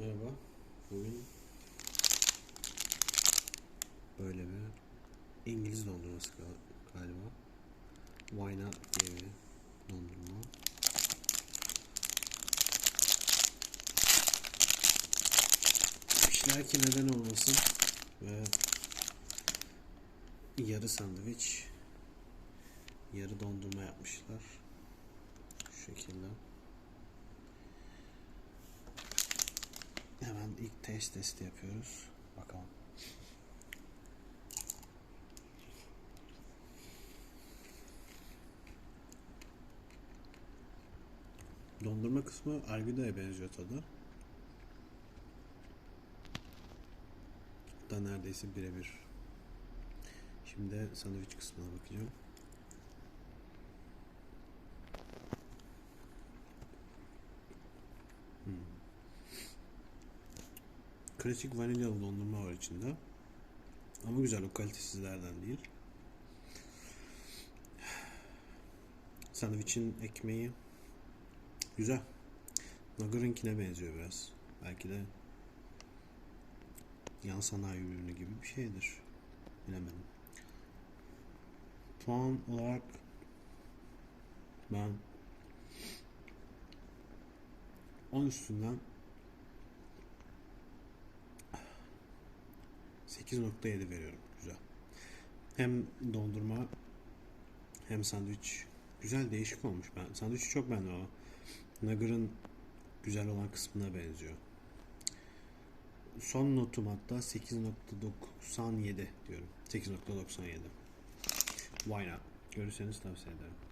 Merhaba. Bugün böyle bir İngiliz dondurması gal- galiba. Wine Up diye bir dondurma. Demişler ki neden olmasın ve yarı sandviç yarı dondurma yapmışlar. Şu şekilde. İlk test testi yapıyoruz. Bakalım. Dondurma kısmı Arvida'ya benziyor tadı. Hatta neredeyse birebir. Şimdi sandviç kısmına bakacağım. Klasik vanilyalı dondurma var içinde. Ama güzel o kalitesizlerden değil. Sandviçin ekmeği güzel. Nugget'ınkine benziyor biraz. Belki de yan sanayi ürünü gibi bir şeydir. Bilemedim. Puan olarak ben 10 üstünden 8.7 veriyorum. Güzel. Hem dondurma hem sandviç güzel değişik olmuş. Ben sandviçi çok beğendim ama Nugget'ın güzel olan kısmına benziyor. Son notum hatta 8.97 diyorum. 8.97. Why not? Görürseniz tavsiye ederim.